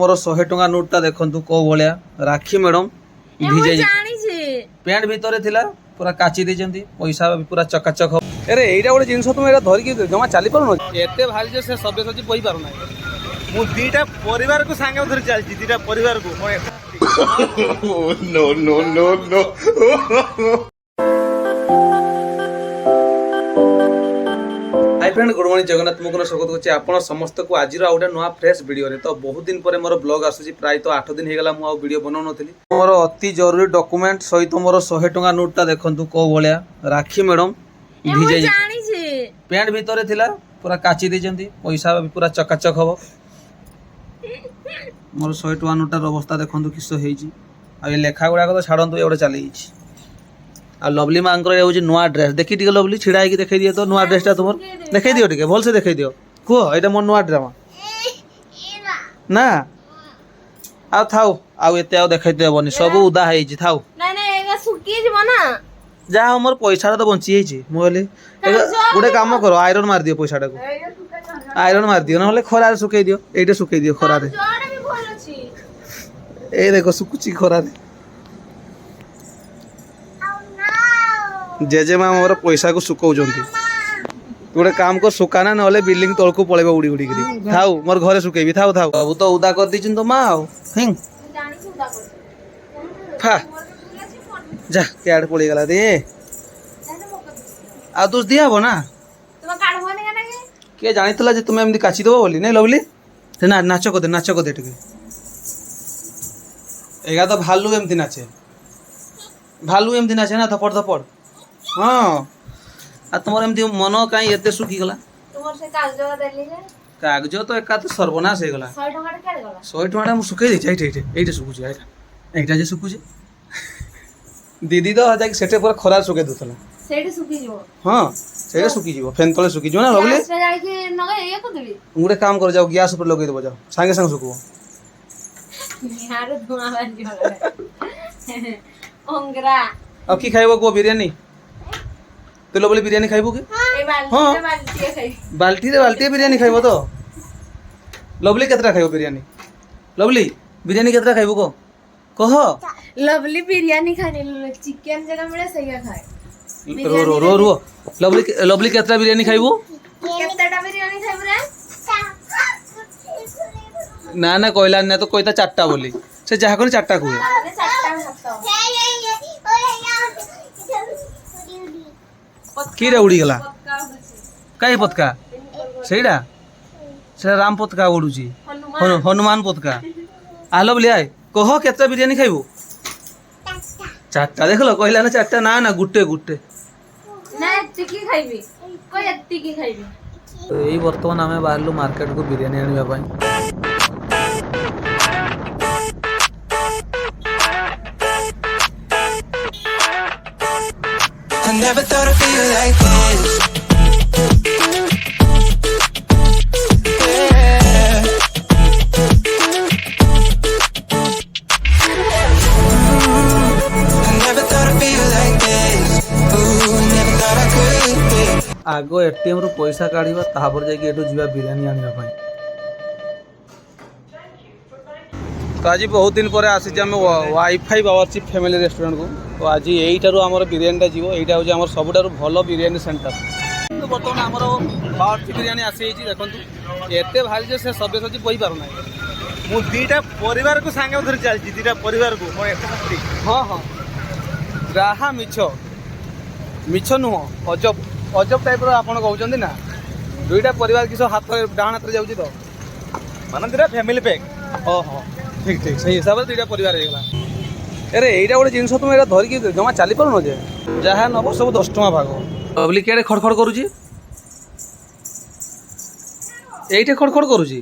ମୋର ଶହେ ଟଙ୍କା ନୋଟଟା ଦେଖନ୍ତୁ କୋଉ ଭଳିଆ ରାକ୍ଷୀ ମ୍ୟାଡ଼ମ୍ ଭିଜେଇ ପ୍ୟାଣ୍ଟ ଭିତରେ ଥିଲା ପୁରା କାଚି ଦେଇଛନ୍ତି ପଇସା ପୁରା ଚକାଚକ ଆରେ ଏଇଟା ଗୋଟେ ଜିନିଷ ତୁମେ ଏଇଟା ଧରିକି ଜମା ଚାଲିପାରୁନ ଏତେ ଭାରି ଯେ ସେ ସବ୍ୟସାଚୀ କହିପାରୁନାହିଁ ମୁଁ ଦୁଇଟା ପରିବାରକୁ ସାଙ୍ଗରେ ଧରି ଚାଲିଛି ଦୁଇଟା ପରିବାରକୁ ফ্রেন্ড গুড মর্নিং জগন্নাথ মুখ স্বাগত করছি আপনার সমস্ত আজির আউ গোটে নয় ফ্রেশ ভিডিওরে তো বহু দিন পরে মোট ব্লগ আসুচি প্রায় তো আট দিন হয়ে গেল আউ ভিডিও বনাও নথিলি মোর অতি জরুরি ডকুমেন্ট সহিত মোট শহে টাকা নোটটা দেখুন কেউ ভলিয়া রাখি ম্যাডাম ভিজে জানিছি প্যান্ট ভিতরে লা পুরা কাচি দিয়েছেন পয়সা পুরা চকাচক হব মোট শহে টাকা নোটটার অবস্থা দেখুন কিস হয়েছি আর এই লেখাগুড়া তো ছাড়ন্তু এগুলো চালিয়েছি ଆଉ ଲଭଲି ମାଆଙ୍କର ହେଉଛି ନୂଆ ଡ୍ରେସ୍ ଦେଖି ଟିକେ ଲଭଲି ଛିଡ଼ା ହେଇକି ଦେଖେଇ ଦିଅ ତ ନୂଆ ଡ୍ରେସ୍ଟା ତୁମର ଦେଖେଇ ଦିଅ ଟିକେ ଭଲସେ ଦେଖେଇ ଦିଅ କୁହ ଏଇଟା ମୋ ନୂଆ ଡ୍ରାମା ନା ଆଉ ଥାଉ ଆଉ ଏତେ ଆଉ ଦେଖେଇ ଦେବନି ସବୁ ଉଦା ହେଇଛି ଥାଉ ଯାହା ହଉ ମୋର ପଇସାଟା ତ ବଞ୍ଚିଯାଇଛି ମୁଁ କହିଲି ଗୋଟେ କାମ କର ଆଇରନ୍ ମାରିଦିଅ ପଇସାଟାକୁ ଆଇରନ୍ ମାରିଦିଅ ନହେଲେ ଖରାରେ ଶୁଖେଇ ଦିଅ ଏଇଟା ଶୁଖେଇ ଦିଅ ଖରାରେ ଏଇ ଦେଖ ଶୁଖୁଛି ଖରାରେ ଜେଜେମା ମୋର ପଇସାକୁ ଶୁକଉଛନ୍ତି ତୁ ଗୋଟେ କାମ କର ଶୁକାନା ନହେଲେ ବିଲ୍ଡିଂ ତଳକୁ ପଳେଇବ ଉଡ଼ି ଉଡ଼ିକିରି ଥାଉ ମୋର ଘରେ ଶୁକେଇବି ଥାଉ ଥାଉ ସବୁ ତ ଉଦା କରିଦେଇଛନ୍ତି ତୋ ମା ଆଉ ଫା ଯା କ୍ୟାଡ଼େ ପଳେଇଗଲା ରେ ଆଉ ତୁ ଦିଆ ହବ ନା କିଏ ଜାଣିଥିଲା ଯେ ତୁମେ ଏମିତି କାଚି ଦେବ ବୋଲି ନାଇଁ ଲଭଲି ନା ନାଚ କରିଦେ ନାଚ କରିଦେ ଟିକେ ଏଗା ତ ଭାଲୁ ଏମିତି ନାଚେ ভালু এমনি আছে না ধপড় ধপড় ହଁ ଆଉ ତମର ଏମିତି ମନ କାହିଁ ଏତେ ଶୁଖିଗଲା କାଗଜ ତ ଏକା ତ ସର୍ବନାଶ ହେଇଗଲା ଶହେ ଟଙ୍କାଟା ମୁଁ ଶୁଖେଇ ଦେଇଛି ଏଇଠି ଏଇଠି ଏଇଟା ଶୁଖୁଛି ଏଇଟା ଏଇଟା ଯେ ଶୁଖୁଛି ଦିଦି ତ ଯାଇକି ସେଠି ପୁରା ଖରା ଶୁଖେଇ ଦେଉଥିଲା ହଁ ସେଇଟା ଶୁଖିଯିବ ଫ୍ୟାନ୍ ତଳେ ଶୁଖିଯିବ ନା ଲଗେଇଲେ ଗୋଟେ କାମ କର ଯାଉ ଗ୍ୟାସ୍ ଉପରେ ଲଗେଇଦେବ ଯାଉ ସାଙ୍ଗେ ସାଙ୍ଗେ ଶୁଖିବ ଆଉ କି ଖାଇବ କୁହ ବିରିୟାନୀ তেল বলে বিরিয়ানি খাইবু কি হ্যাঁ বাল্টিরে বাল্টিয়ে বিরিয়ানি খাইব তো লভলি কেতটা খাইব বিরিয়ানি লভলি বিরিয়ানি কেতটা খাইব কো কহ লভলি বিরিয়ানি খানি চিকেন যেটা মিলে সেইয়া খায় রো রো রো রো লভলি লভলি কেতটা বিরিয়ানি খাইবু কেতটা বিরিয়ানি খাইবু রে না না কইলা না তো কইতা চারটা বলি সে যাহা করে চারটা কুয়ে କିଟା ଉଡ଼ିଗଲା କାହିଁ ପତକା ସେଇଟା ସେଇଟା ରାମ ପତକା ଉଡ଼ୁଛି ହନୁମାନ ପତକା ଆଲୋ ବୁଲିଆ କହ କେତେଟା ବିରିୟାନୀ ଖାଇବୁ ଚାରିଟା ଦେଖିଲ କହିଲା ନା ଚାରିଟା ନା ନା ଗୋଟେ ଗୋଟେ ଏଇ ବର୍ତ୍ତମାନ ଆମେ ବାହାରିଲୁ ମାର୍କେଟକୁ ବିରିୟାନୀ ଆଣିବା ପାଇଁ never thought I'd feel like this. ଆଗ ଏଟିଏମ୍ରୁ ପଇସା କାଢ଼ିବା ତାପରେ ଯାଇକି ଏଠୁ ଯିବା ବିରିୟାନୀ ଆଣିବା ପାଇଁ তো ଆଜି ବହୁତ ଦିନ ପରେ ଆସିଛି ଆମେ ୱାଇଫାଇ ବାୱାରଚି ଫ୍ୟାମିଲି ରେଷ୍ଟୁରାଣ୍ଟକୁ ତ ଆଜି ଏଇଠାରୁ ଆମର ବିରିୟାନୀଟା ଯିବ ଏଇଟା ହେଉଛି ଆମର ସବୁଠାରୁ ଭଲ ବିରିୟାନୀ ସେଣ୍ଟର ବର୍ତ୍ତମାନ ଆମର ବାୱାରଚି ବିରିୟାନୀ ଆସିଯାଇଛି ଦେଖନ୍ତୁ ଏତେ ଭାରି ଯେ ସେ ସବ୍ୟସାଚୀ କହିପାରୁନାହିଁ ମୁଁ ଦୁଇଟା ପରିବାରକୁ ସାଙ୍ଗେ ଧରି ଚାଲିଛି ଦୁଇଟା ପରିବାରକୁ ହଁ ହଁ ଯାହା ମିଛ ମିଛ ନୁହଁ ଅଜବ ଅଜବ ଟାଇପ୍ର ଆପଣ କହୁଛନ୍ତି ନା ଦୁଇଟା ପରିବାର କିସ ହାତରେ ଡାହାଣ ହାତରେ ଯାଉଛି ତ ମାନେ ଦୁଇଟା ଫ୍ୟାମିଲି ପ୍ୟାକ୍ ଓହୋ ঠিক ঠিক ସେଇ ହିସାବରେ ଦୁଇଟା ପରିବାର ହେଇଗଲା ଆରେ ଏଇଟା ଗୋଟେ ଜିନିଷ ତୁମେ ଏଇଟା ଧରିକି ଜମା ଚାଲିପାରୁନ ଯେ ଯାହା ନେବ ସବୁ ଦଶ ଟଙ୍କା ଭାଗ ପବ୍ଲିକ୍ ଇଆଡ଼େ ଖଡ଼ଖଡ଼ କରୁଛି ଏଇଟା ଖଡ଼ଖଡ଼ କରୁଛି